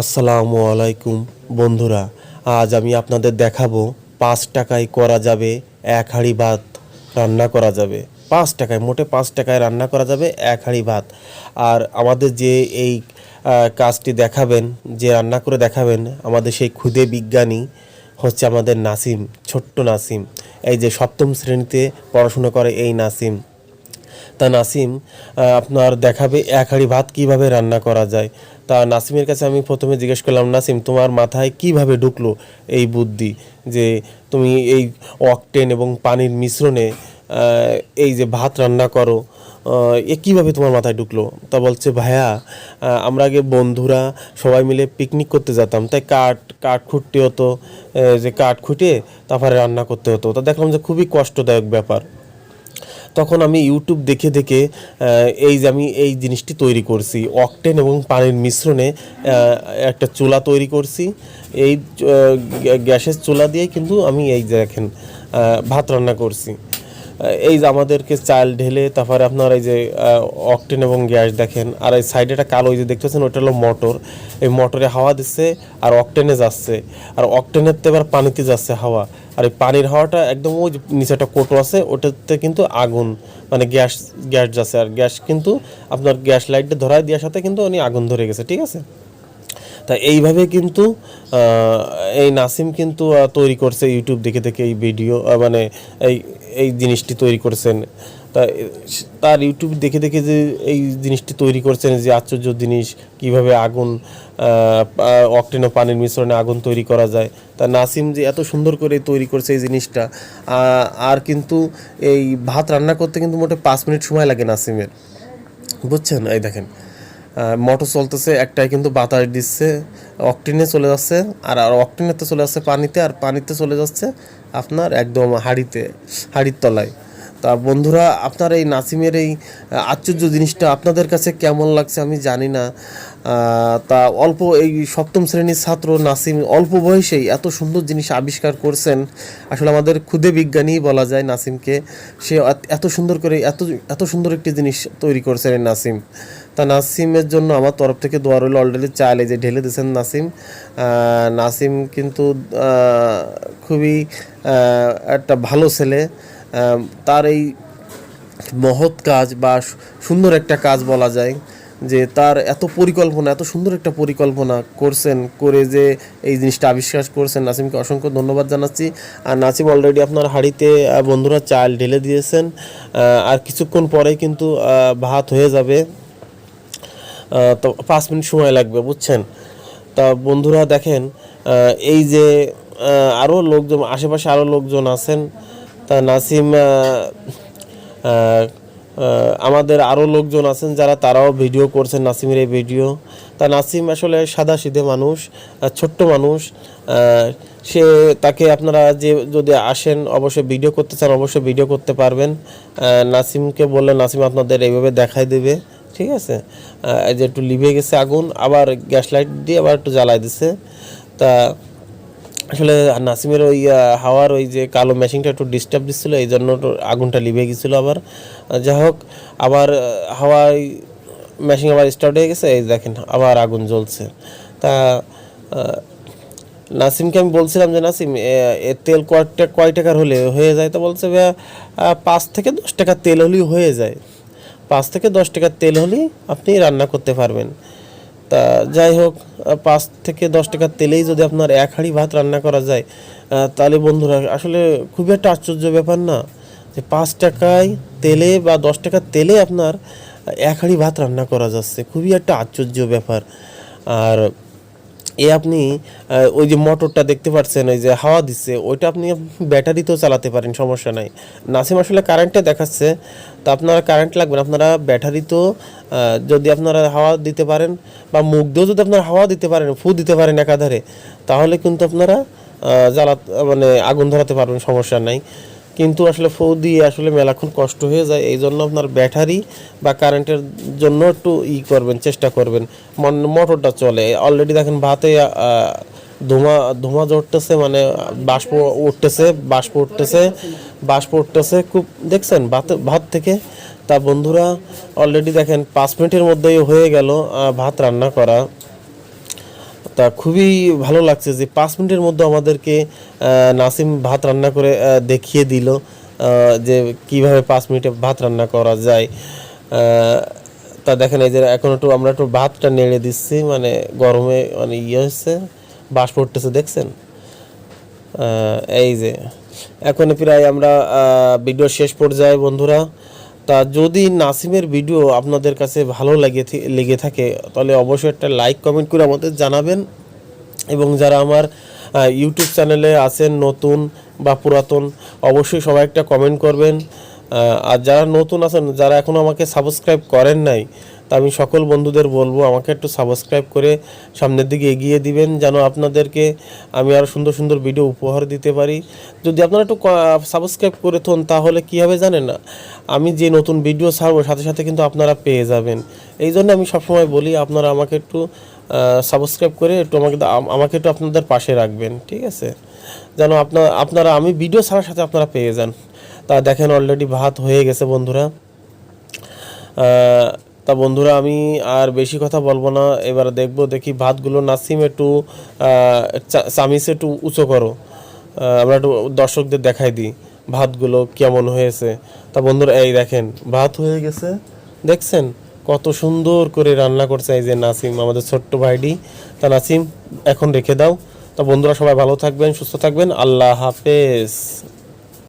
আসসালামু আলাইকুম বন্ধুরা, আজ আমি আপনাদের দেখাবো পাঁচ টাকায় করা যাবে এক হাঁড়ি ভাত রান্না করা যাবে। পাঁচ টাকায়, মোটে পাঁচ টাকায় রান্না করা যাবে এক হাঁড়ি ভাত। আর আমাদের যে এই কাজটি দেখাবেন, যে রান্না করে দেখাবেন, আমাদের সেই ক্ষুদে বিজ্ঞানী হচ্ছে আমাদের নাসিম, ছোট্ট নাসিম। এই যে সপ্তম শ্রেণীতে পড়াশোনা করে এই নাসিম। তা নাসিম আপনার দেখাবে এক হাঁড়ি ভাত কীভাবে রান্না করা যায়? তা নাসিমের কাছে আমি প্রথমে জিজ্ঞেস করলাম, নাসিম, তোমার মাথায় কীভাবে ঢুকলো এই বুদ্ধি যে তুমি এই অকটেন এবং পানির মিশ্রণে এই যে ভাত রান্না করো এ কীভাবে তোমার মাথায় ঢুকলো? তা বলছে, ভাইয়া আমরা আগে বন্ধুরা সবাই মিলে পিকনিক করতে যেতাম, তাই কাঠ কাঠ খুঁটতে হতো যে কাঠ খুঁটে তারপরে রান্না করতে হতো। তা দেখলাম যে খুবই কষ্টদায়ক ব্যাপার। তখন আমি ইউটিউব দেখে দেখে এই যে আমি এই জিনিসটি তৈরি করছি। অকটেন এবং পানির মিশ্রণে একটা চুলা তৈরি করছি। এই গ্যাসের চুলা দিয়ে কিন্তু আমি এই দেখেন ভাত রান্না করছি। এই যে আমাদেরকে চাল ঢেলে তারপরে আপনার এই যে অকটেন এবং গ্যাস দেখেন, আর এই সাইডে একটা কালো এই যে দেখতেছেন, ওটা হলো মোটর। এই মোটরে হাওয়া দিচ্ছে আর অকটেনে যাচ্ছে। আর অকটেনের তো এবার পানিতে যাচ্ছে হাওয়া। আর এই পানির হাওয়াটা একদম ওই নিচে একটা কোটো আছে, ওটাতে কিন্তু আগুন মানে গ্যাস গ্যাস যাচ্ছে। আর গ্যাস কিন্তু আপনার গ্যাস লাইটটা ধরায় দেওয়ার সাথে কিন্তু উনি আগুন ধরে গেছে, ঠিক আছে? তা এইভাবে কিন্তু এই নাসিম কিন্তু তৈরি করছে ইউটিউব দেখে দেখে এই ভিডিও মানে এই এই জিনিসটি তৈরি করছেন। তা তার ইউটিউব দেখে দেখে যে এই জিনিসটি তৈরি করছেন, যে আশ্চর্য জিনিস, কীভাবে আগুন অকটেন ও পানির মিশ্রণে আগুন তৈরি করা যায়। তা নাসিম যে এত সুন্দর করে তৈরি করছে এই জিনিসটা আর কিন্তু এই ভাত রান্না করতে কিন্তু মোটে পাঁচ মিনিট সময় লাগে নাসিমের। বুঝছেন? এই দেখেন। মোটর চলতেছে, একটাই কিন্তু বাতাস দিচ্ছে, অকটিনে চলে যাচ্ছে, আর আর অকটিনেতে চলে যাচ্ছে পানিতে, আর পানিতে চলে যাচ্ছে আপনার একদম হাড়িতে, হাড়ির তলায়। তা বন্ধুরা, আপনার এই নাসিমের এই আশ্চর্য জিনিসটা আপনাদের কাছে কেমন লাগছে আমি জানি না। তা অল্প এই সপ্তম শ্রেণির ছাত্র নাসিম অল্প বয়সেই এত সুন্দর জিনিস আবিষ্কার করছেন। আসলে আমাদের ক্ষুদে বিজ্ঞানী বলা যায় নাসিমকে। সে এত- সুন্দর করে, এত এত সুন্দর একটি জিনিস তৈরি করছেন এই নাসিম। তা নাসিমের জন্য আমার তরফ থেকে দোয়া রইল। অলরেডি চাল এই যে ঢেলে দিয়েছেন নাসিম। নাসিম কিন্তু খুবই একটা ভালো ছেলে। তার এই মহৎ কাজ বা সুন্দর একটা কাজ বলা যায় যে তার এত পরিকল্পনা, এত সুন্দর একটা পরিকল্পনা করছেন, করে যে এই জিনিসটা আবিষ্কার করছেন। নাসিমকে অসংখ্য ধন্যবাদ জানাচ্ছি। আর নাসিম অলরেডি আপনার হাঁড়িতে বন্ধুরা চাল ঢেলে দিয়েছেন। আর কিছুক্ষণ পরেই কিন্তু ভাত হয়ে যাবে। তো পাঁচ মিনিট সময় লাগবে, বুঝছেন? তা বন্ধুরা দেখেন এই যে আরও লোকজন, আশেপাশে আরও লোকজন আছেন, তা নাসিম আমাদের আরও লোকজন আছেন যারা তারাও ভিডিও করছেন নাসিমের এই ভিডিও। তা নাসিম আসলে সাদা সিধে মানুষ ছোট্ট মানুষ সে তাকে আপনারা যে, যদি আসেন, অবশ্যই ভিডিও করতে চান, অবশ্যই ভিডিও করতে পারবেন। নাসিমকে বললে নাসিম আপনাদের এইভাবে দেখাই দেবে। ঠিক আছে? এই যে একটু লিভে গেছে আগুন, আবার গ্যাস লাইট দিয়ে আবার একটু জ্বালাই দিছে। তা আসলে নাসিমের ওই হাওয়ার ওই যে কালো মেশিনটা একটু ডিস্টার্ব দিচ্ছিল, এই জন্য আগুনটা লিভে গেছিল আবার। যাই হোক, আবার হাওয়ায় মেশিন আবার স্টার্ট হয়ে গেছে, এই দেখেন আবার আগুন জ্বলছে। তা নাসিমকে আমি বলছিলাম যে, নাসিম, এ- এ তেল কয়েকটা, কয় টাকার হলে হয়ে যায়? তো বলছে, ভাইয়া পাঁচ থেকে দশ টাকার তেল হলেই হয়ে যায়। পাঁচ থেকে দশ টাকার তেল হলেই আপনি রান্না করতে পারবেন। তা যাই হোক পাঁচ থেকে দশ টাকার তেলেই যদি আপনার এক হাঁড়ি ভাত রান্না করা যায় তাহলে বন্ধুরা, আসলে খুবই একটা আশ্চর্য ব্যাপার না? যে পাঁচ টাকায় তেলে বা দশ টাকার তেলে আপনার এক হাঁড়ি ভাত রান্না করা যাচ্ছে, খুবই একটা আশ্চর্য ব্যাপার। আর এ আপনি ওই যে মোটরটা দেখতে পাচ্ছেন, ওই যে হাওয়া দিচ্ছে, ওইটা আপনি ব্যাটারিতেও চালাতে পারেন, সমস্যা নাই। নাসিম আসলে কারেন্টটা দেখাচ্ছে, তো আপনারা কারেন্ট লাগবে আপনারা ব্যাটারিতেও যদি আপনারা হাওয়া দিতে পারেন, বা মুখ দিয়েও যদি আপনারা হাওয়া দিতে পারেন, ফু দিতে পারেন একাধারে, তাহলে কিন্তু আপনারা জ্বালা মানে আগুন ধরাতে পারবেন, সমস্যা নাই। কিন্তু আসলে ফু দিয়ে আসলে মেলাক্ষণ কষ্ট হয়ে যায় এই জন্য আপনার ব্যাটারি বা কারেন্টের জন্য একটু ই করবেন, চেষ্টা করবেন। মোটরটা চলে। অলরেডি দেখেন ভাতে ধোঁয়া ধোঁয়া জড়তেছে মানে বাষ্প উঠতেছে বাষ্প উঠতেছে বাষ্প উঠতেছে। খুব, দেখছেন ভাত ভাত থেকে? তা বন্ধুরা অলরেডি দেখেন পাঁচ মিনিটের মধ্যেই হয়ে গেল ভাত রান্না করা। তা খুবই ভালো লাগছে যে পাঁচ মিনিটের মধ্যে আমাদেরকে নাসিম ভাত রান্না করে দেখিয়ে দিল যে কীভাবে পাঁচ মিনিটে ভাত রান্না করা যায়। তা দেখেন এই যে এখন একটু আমরা একটু ভাতটা নেড়ে দিচ্ছি মানে গরমে মানে ইয়ে হচ্ছে বাস পড়তেছে দেখছেন? এই যে এখন প্রায় আমরা ভিডিও শেষ পর্যায়ে, বন্ধুরা। তা যদি নাসিমের ভিডিও আপনাদের কাছে ভালো লাগে লেগে থাকে, তাহলে অবশ্যই একটা লাইক কমেন্ট করে আমাদের জানাবেন। এবং যারা আমার ইউটিউব চ্যানেলে আছেন নতুন বা পুরাতন, অবশ্যই সবাই একটা কমেন্ট করবেন। আর যারা নতুন আছেন, যারা এখনও আমাকে সাবস্ক্রাইব করেন নাই, তা আমি সকল বন্ধুদের বলব, আমাকে একটু সাবস্ক্রাইব করে সামনের দিকে এগিয়ে দিবেন, যেন আপনাদেরকে আমি আরও সুন্দর সুন্দর ভিডিও উপহার দিতে পারি। যদি আপনারা একটু সাবস্ক্রাইব করে থন তাহলে কী হবে জানেন না? আমি যে নতুন ভিডিও ছাড়বো, সাথে সাথে কিন্তু আপনারা পেয়ে যাবেন। এই জন্য আমি সবসময় বলি, আপনারা আমাকে একটু সাবস্ক্রাইব করে একটু আমাকে আমাকে একটু আপনাদের পাশে রাখবেন, ঠিক আছে? যেন আপনার আপনারা, আমি ভিডিও ছাড়ার সাথে আপনারা পেয়ে যান। তা দেখেন অলরেডি ভাত হয়ে গেছে বন্ধুরা। তা বন্ধুরা, আমি আর বেশি কথা বলব না। এবার দেখব, দেখি ভাতগুলো নাসিম একটু চামিচে একটু উঁচু করো। আমরা একটু দর্শকদের দেখাই দিই ভাতগুলো কেমন হয়েছে। তা বন্ধুরা, এই দেখেন, ভাত হয়ে গেছে। দেখছেন? কত সুন্দর করে রান্না করছে এই যে নাসিম, আমাদের ছোট্ট ভাইডি তা নাসিম, এখন রেখে দাও। তা বন্ধুরা সবাই ভালো থাকবেন, সুস্থ থাকবেন। আল্লাহ হাফেজ।